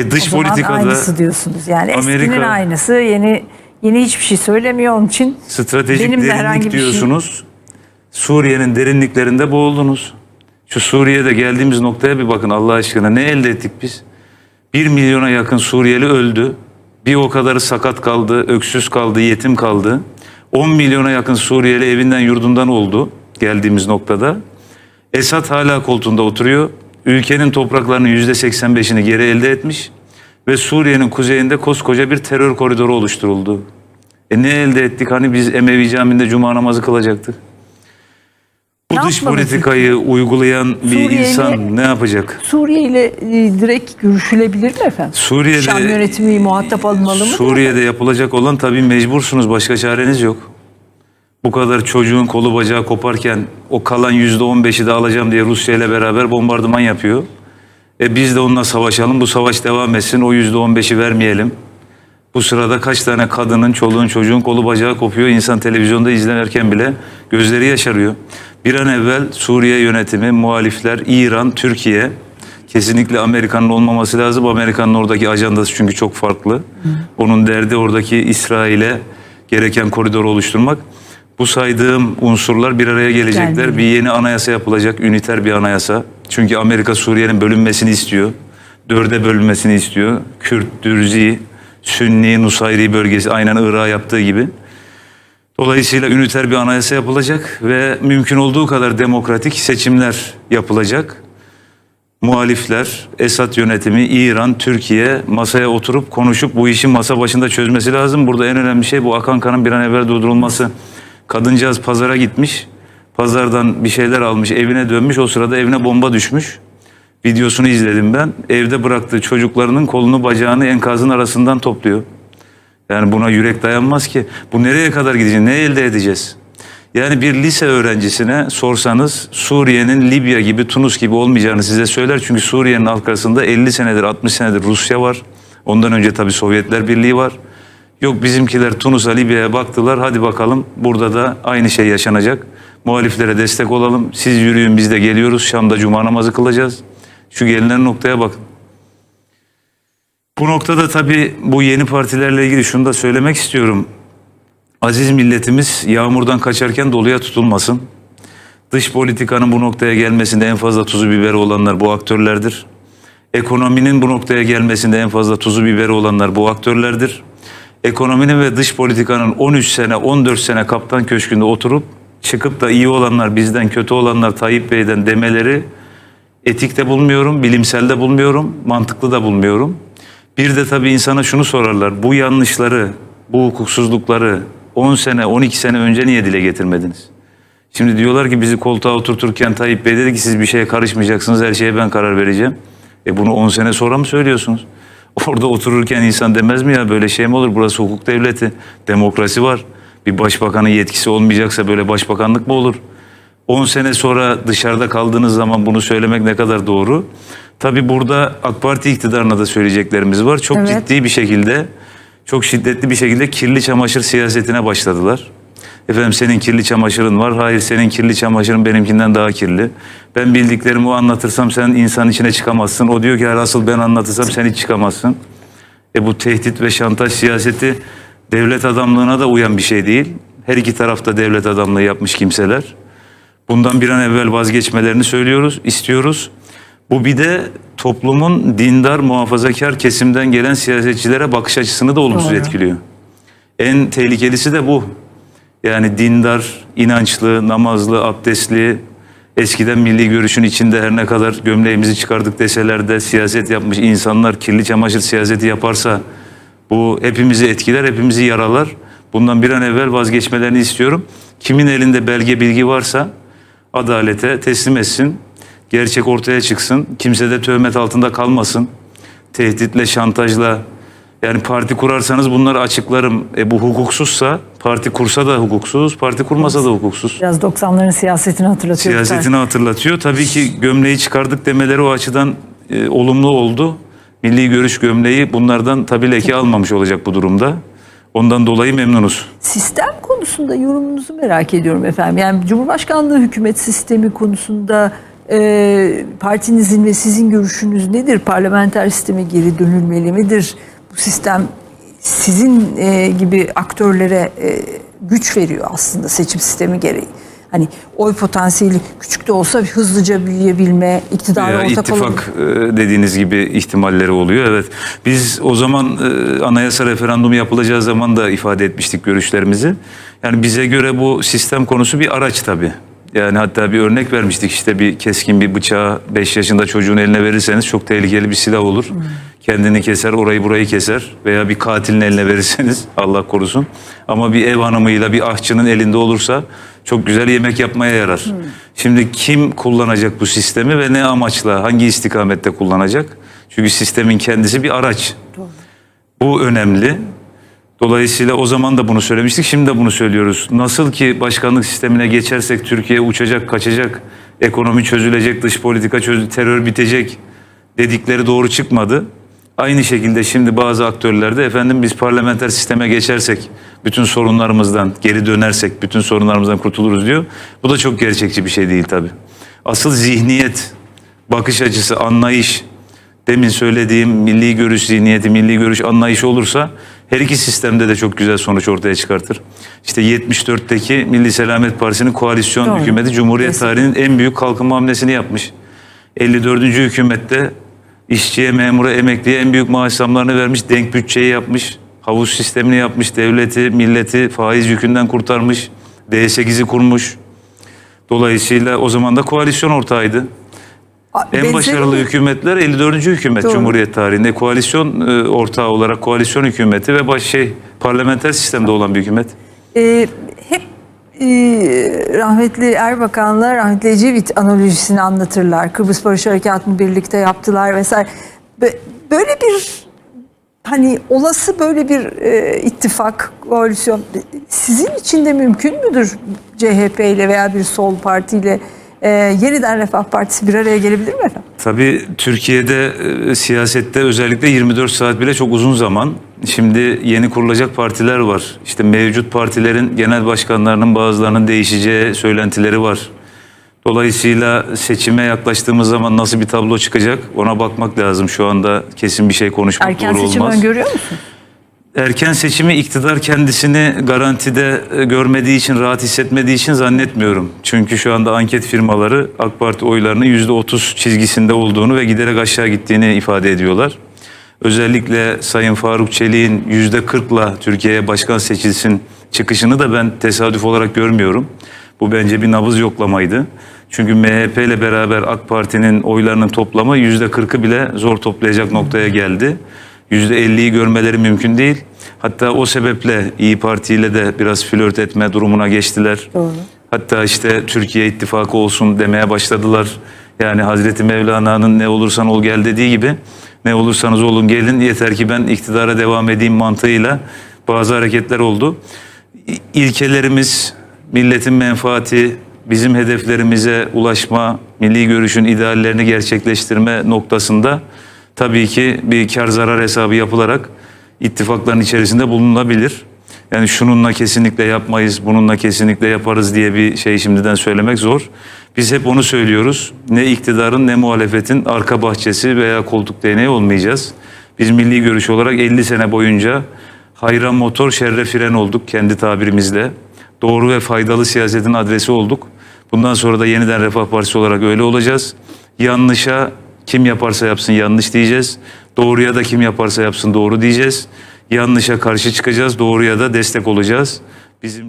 E dış O zaman politikada aynısı diyorsunuz. Yani eskinin Amerika- aynısı yeni yeni hiçbir şey söylemiyor onun için. stratejik benim de herhangi derinlik bir şey- diyorsunuz. Suriye'nin derinliklerinde boğuldunuz. Şu Suriye'de geldiğimiz noktaya bir bakın Allah aşkına. Ne elde ettik biz? Bir milyona yakın Suriyeli öldü. Bir o kadarı sakat kaldı, öksüz kaldı, yetim kaldı. 10 milyona yakın Suriyeli evinden yurdundan oldu geldiğimiz noktada. Esad hala koltuğunda oturuyor. Ülkenin topraklarının %85'ini geri elde etmiş. Ve Suriye'nin kuzeyinde koskoca bir terör koridoru oluşturuldu. E ne elde ettik? Hani biz Emevi Camii'nde cuma namazı kılacaktık. Bu Ne dış politikayı uygulayan bir Suriyeli- insan ne yapacak? Suriye ile e, direkt görüşülebilir mi efendim? Suriye'de Şam yönetimi muhatap alınmalı mı? Suriye'de yapılacak olan tabii mecbursunuz. Başka çareniz yok. Bu kadar çocuğun kolu bacağı koparken o kalan yüzde on beşi de alacağım diye Rusya ile beraber bombardıman yapıyor. E biz de onunla savaşalım. Bu savaş devam etsin. O yüzde on beşi vermeyelim. Bu sırada kaç tane kadının, çoluğun, çocuğun kolu bacağı kopuyor. İnsan televizyonda izlenirken bile gözleri yaşarıyor. Bir an evvel Suriye yönetimi, muhalifler, İran, Türkiye kesinlikle Amerika'nın olmaması lazım. Amerika'nın oradaki ajandası çünkü çok farklı. Onun derdi oradaki İsrail'e gereken koridoru oluşturmak. Bu saydığım unsurlar bir araya gelecekler. Gelmiyor. Bir yeni anayasa yapılacak, üniter bir anayasa. Çünkü Amerika Suriye'nin bölünmesini istiyor. Dörde bölünmesini istiyor. Kürt, Dürzi, Sünni, Nusayri bölgesi aynen Irak'a yaptığı gibi. Dolayısıyla üniter bir anayasa yapılacak ve mümkün olduğu kadar demokratik seçimler yapılacak. Muhalifler, Esad yönetimi, İran, Türkiye masaya oturup konuşup bu işin masa başında çözmesi lazım. Burada en önemli şey bu akan kanın bir an evvel durdurulması. Kadıncağız pazara gitmiş, pazardan bir şeyler almış, evine dönmüş. O sırada evine bomba düşmüş. Videosunu izledim ben. Evde bıraktığı çocuklarının kolunu bacağını enkazın arasından topluyor. Yani buna yürek dayanmaz ki. Bu nereye kadar gidecek? Ne elde edeceğiz? Yani bir lise öğrencisine sorsanız Suriye'nin Libya gibi, Tunus gibi olmayacağını size söyler. Çünkü Suriye'nin arkasında 50 senedir, 60 senedir Rusya var. Ondan önce tabii Sovyetler Birliği var. Yok bizimkiler Tunus'a, Libya'ya baktılar. Hadi bakalım burada da aynı şey yaşanacak. Muhaliflere destek olalım. Siz yürüyün biz de geliyoruz. Şam'da cuma namazı kılacağız. Şu gelinen noktaya bakın. Bu noktada tabii bu yeni partilerle ilgili şunu da söylemek istiyorum. Aziz milletimiz yağmurdan kaçarken doluya tutulmasın. Dış politikanın bu noktaya gelmesinde en fazla tuzu biberi olanlar bu aktörlerdir. Ekonominin bu noktaya gelmesinde en fazla tuzu biberi olanlar bu aktörlerdir. Ekonominin ve dış politikanın 13 sene 14 sene kaptan köşkünde oturup çıkıp da iyi olanlar bizden kötü olanlar Tayyip Bey'den demeleri etikte bulmuyorum, bilimselde bulmuyorum, mantıklı da bulmuyorum. Bir de tabii insana şunu sorarlar. Bu yanlışları, bu hukuksuzlukları 10 sene, 12 sene önce niye dile getirmediniz? Şimdi diyorlar ki bizi koltuğa oturturken Tayyip Bey dedi ki siz bir şeye karışmayacaksınız, her şeye ben karar vereceğim. E bunu 10 sene sonra mı söylüyorsunuz? Orada otururken insan demez mi ya böyle şey mi olur? Burası hukuk devleti, demokrasi var. Bir başbakanın yetkisi olmayacaksa böyle başbakanlık mı olur? 10 sene sonra dışarıda kaldığınız zaman bunu söylemek ne kadar doğru? Tabii burada AK Parti iktidarına da söyleyeceklerimiz var. Çok Evet. ciddi bir şekilde, çok şiddetli bir şekilde kirli çamaşır siyasetine başladılar. Efendim senin kirli çamaşırın var. Hayır senin kirli çamaşırın benimkinden daha kirli. Ben bildiklerimi o anlatırsam sen insan içine çıkamazsın. O diyor ki "Hayır, asıl ben anlatırsam sen hiç çıkamazsın. E bu tehdit ve şantaj siyaseti devlet adamlığına da uyan bir şey değil. Her iki tarafta devlet adamlığı yapmış kimseler. Bundan bir an evvel vazgeçmelerini söylüyoruz, istiyoruz. Bu bir de toplumun dindar, muhafazakar kesimden gelen siyasetçilere bakış açısını da olumsuz Doğru. etkiliyor. En tehlikelisi de bu. Yani dindar, inançlı, namazlı, abdestli, eskiden milli görüşün içinde her ne kadar gömleğimizi çıkardık deseler de siyaset yapmış insanlar kirli çamaşır siyaseti yaparsa bu hepimizi etkiler, hepimizi yaralar. Bundan bir an evvel vazgeçmelerini istiyorum. Kimin elinde belge bilgi varsa adalete teslim etsin. Gerçek ortaya çıksın. Kimse de töhmet altında kalmasın. Tehditle, şantajla yani parti kurarsanız bunları açıklarım. E bu hukuksuzsa parti kursa da hukuksuz, parti kurmasa da hukuksuz. Biraz 90'ların siyasetini hatırlatıyor. Siyasetini hatırlatıyor. Tabii ki gömleği çıkardık demeleri o açıdan e, olumlu oldu. Milli görüş gömleği bunlardan tabii leke almamış olacak bu durumda. Ondan dolayı memnunuz. Sistem konusunda yorumunuzu merak ediyorum efendim. Yani Cumhurbaşkanlığı hükümet sistemi konusunda Ee, partinizin ve sizin görüşünüz nedir? Parlamenter sisteme geri dönülmeli midir? Bu sistem sizin e, gibi aktörlere e, güç veriyor aslında seçim sistemi gereği. Hani oy potansiyeli küçük de olsa hızlıca büyüyebilme, iktidara ortak ittifak e, dediğiniz gibi ihtimalleri oluyor. Evet. Biz o zaman e, anayasa referandumu yapılacağı zaman da ifade etmiştik görüşlerimizi. Yani bize göre bu sistem konusu bir araç tabii. Yani hatta bir örnek vermiştik işte bir keskin bir bıçağı 5 yaşında çocuğun eline verirseniz çok tehlikeli bir silah olur. Kendini keser, orayı burayı keser veya bir katilin eline verirseniz Allah korusun. Ama bir ev hanımıyla bir ahçının elinde olursa çok güzel yemek yapmaya yarar. Şimdi kim kullanacak bu sistemi ve ne amaçla, hangi istikamette kullanacak? Çünkü sistemin kendisi bir araç. Bu önemli. Dolayısıyla o zaman da bunu söylemiştik, şimdi de bunu söylüyoruz. Nasıl ki başkanlık sistemine geçersek Türkiye uçacak, kaçacak, ekonomi çözülecek, dış politika çözülecek, terör bitecek dedikleri doğru çıkmadı. Aynı şekilde şimdi bazı aktörler de efendim biz parlamenter sisteme geçersek bütün sorunlarımızdan geri dönersek bütün sorunlarımızdan kurtuluruz diyor. Bu da çok gerçekçi bir şey değil tabii. Asıl zihniyet, bakış açısı, anlayış, demin söylediğim milli görüş zihniyeti, milli görüş anlayışı olursa her iki sistemde de çok güzel sonuç ortaya çıkartır. İşte 74'teki Milli Selamet Partisi'nin koalisyon Doğru. hükümeti Cumhuriyet Kesin. tarihinin en büyük kalkınma hamlesini yapmış. 54. hükümette işçiye, memura, emekliye en büyük maaş zamlarını vermiş, denk bütçeyi yapmış, havuz sistemini yapmış, devleti, milleti faiz yükünden kurtarmış, D8'i kurmuş. Dolayısıyla o zaman da koalisyon ortağıydı. A- En başarılı mi? hükümetler 54. hükümet Doğru. Cumhuriyet tarihinde. Koalisyon e, ortağı olarak koalisyon hükümeti ve baş şey parlamenter sistemde olan bir hükümet. Ee, hep e, rahmetli Erbakan'la rahmetli Ecevit analojisini anlatırlar. Kıbrıs Barış Harekatı'nı birlikte yaptılar vesaire. Bö- Böyle bir hani olası böyle bir e, ittifak, koalisyon sizin için de mümkün müdür CHP ile veya bir sol partiyle e, yeniden Refah Partisi bir araya gelebilir mi efendim? Tabii Türkiye'de e, siyasette özellikle 24 saat bile çok uzun zaman. Şimdi yeni kurulacak partiler var. İşte mevcut partilerin genel başkanlarının bazılarının değişeceği söylentileri var. Dolayısıyla seçime yaklaştığımız zaman nasıl bir tablo çıkacak ona bakmak lazım. Şu anda kesin bir şey konuşmak Erken doğru seçim olmaz. öngörüyor musun? Erken seçimi iktidar kendisini garantide e, görmediği için, rahat hissetmediği için zannetmiyorum. Çünkü şu anda anket firmaları AK Parti oylarının %30 çizgisinde olduğunu ve giderek aşağı gittiğini ifade ediyorlar. Özellikle Sayın Faruk Çelik'in %40'la Türkiye'ye başkan seçilsin çıkışını da ben tesadüf olarak görmüyorum. Bu bence bir nabız yoklamaydı. Çünkü MHP ile beraber AK Parti'nin oylarının toplamı %40'ı bile zor toplayacak noktaya geldi. %50'yi görmeleri mümkün değil. Hatta o sebeple İyi Parti ile de biraz flört etme durumuna geçtiler. Doğru. Hatta işte Türkiye ittifakı olsun demeye başladılar. Yani Hazreti Mevlana'nın ne olursan ol gel dediği gibi ne olursanız olun gelin yeter ki ben iktidara devam edeyim mantığıyla bazı hareketler oldu. İlkelerimiz, milletin menfaati, bizim hedeflerimize ulaşma, milli görüşün ideallerini gerçekleştirme noktasında tabii ki bir kar zarar hesabı yapılarak ittifakların içerisinde bulunabilir. Yani şununla kesinlikle yapmayız, bununla kesinlikle yaparız diye bir şey şimdiden söylemek zor. Biz hep onu söylüyoruz. Ne iktidarın ne muhalefetin arka bahçesi veya koltuk değneği olmayacağız. Biz milli görüş olarak 50 sene boyunca hayran motor şerre fren olduk kendi tabirimizle. Doğru ve faydalı siyasetin adresi olduk. Bundan sonra da yeniden Refah Partisi olarak öyle olacağız. Yanlışa kim yaparsa yapsın yanlış diyeceğiz. Doğruya da kim yaparsa yapsın doğru diyeceğiz. Yanlışa karşı çıkacağız, doğruya da destek olacağız. Bizim